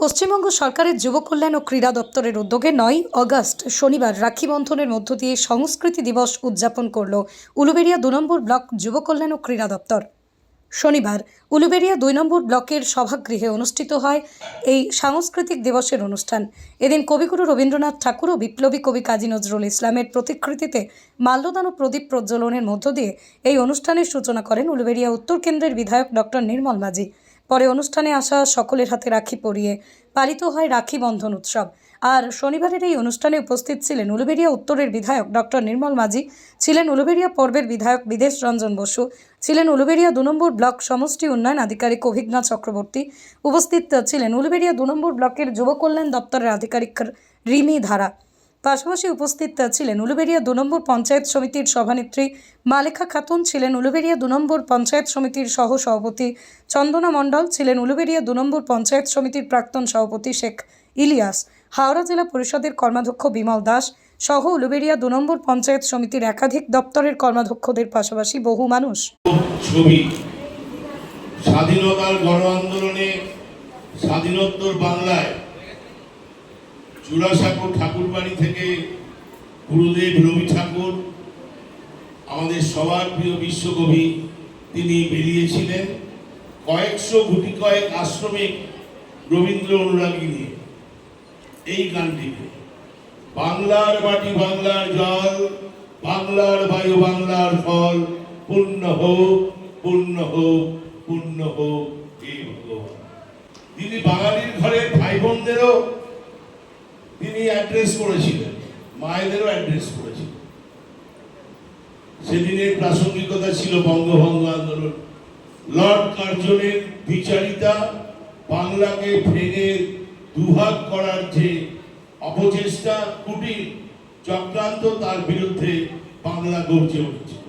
পশ্চিমবঙ্গ সরকারের যুব কল্যাণ ও ক্রীড়া দপ্তরের উদ্যোগে নয় অগস্ট, শনিবার রাখি বন্ধনের মধ্য দিয়ে সংস্কৃতি দিবস উদযাপন করল উলুবেড়িয়া দু নম্বর ব্লক যুব কল্যাণ ও ক্রীড়া দপ্তর। শনিবার উলুবেড়িয়া দুই নম্বর ব্লকের সভাগৃহে অনুষ্ঠিত হয় এই সাংস্কৃতিক দিবসের অনুষ্ঠান। এদিন কবিগুরু রবীন্দ্রনাথ ঠাকুর ও বিপ্লবী কবি কাজী নজরুল ইসলামের প্রতিকৃতিতে মাল্যদান ও প্রদীপ প্রজ্বলনের মধ্য দিয়ে এই অনুষ্ঠানের সূচনা করেন উলুবেড়িয়া উত্তর কেন্দ্রের বিধায়ক ডক্টর নির্মল মাঝি। পরে অনুষ্ঠানে আসা সকলের হাতে রাখি পরিয়ে পালিত হয় রাখি বন্ধন উৎসব। আর শনিবারের এই অনুষ্ঠানে উপস্থিত ছিলেন উলুবেড়িয়া উত্তরের বিধায়ক ডক্টর নির্মল মাঝি, ছিলেন উলুবেড়িয়া পর্বের বিধায়ক বিদেশ রঞ্জন বসু, ছিলেন উলুবেড়িয়া দু নম্বর ব্লক সমষ্টি উন্নয়ন আধিকারিক অভিজ্ঞা চক্রবর্তী, উপস্থিত ছিলেন উলুবেড়িয়া দু নম্বর ব্লকের যুব কল্যাণ দপ্তরের আধিকারিক রিমি ধারা। পাশাপাশি উপস্থিত ছিলেন উলুবেড়িয়া দু নম্বর পঞ্চায়েত সমিতির সভানেত্রী মালেখা খাতুন, ছিলেন উলুবেড়িয়া দু নম্বর পঞ্চায়েত সমিতির সহ সভাপতি চন্দনা মণ্ডল, ছিলেন উলুবেড়িয়া দু নম্বর পঞ্চায়েত সমিতির প্রাক্তন সভাপতি শেখ ইলিয়াস, হাওড়া জেলা পরিষদের কর্মাধ্যক্ষ বিমল দাস সহ উলুবেড়িয়া দু নম্বর পঞ্চায়েত সমিতির একাধিক দপ্তরের কর্মাধ্যক্ষদের পাশাপাশি বহু মানুষ। স্বাধীনতার গণ আন্দোলনে স্বাধীনোত্তর বাংলায় চূড়াসাঁকো ঠাকুরবাড়ি থেকে গুরুদেব রবি ঠাকুর, আমাদের সবার প্রিয় বিশ্বকবি, তিনি বেরিয়েছিলেন কয়েকশো গুটি কয়েক আশ্রমিক রবীন্দ্র অনুরাগী নিয়ে। এই গানটিকে, বাংলার মাটি বাংলার জল, বাংলার বায়ু বাংলার ফল, পূর্ণ হোক পূর্ণ হোক পূর্ণ হোক, হে ভগবান। তিনি বাঙালির ঘরের ভাই বোনদেরও তিনি অ্যাড্রেস করেছিলেন মায়েদেরও অ্যাড্রেস করেছিলেন সেদিনের প্রাসঙ্গিকতা ছিল বঙ্গভঙ্গ আন্দোলন। লর্ড কার্জনের বিচারিতা বাংলাকে ভেঙে দুভাগ করার যে অপচেষ্টা, কুটির চক্রান্ত, তার বিরুদ্ধে বাংলা গর্জে উঠেছে।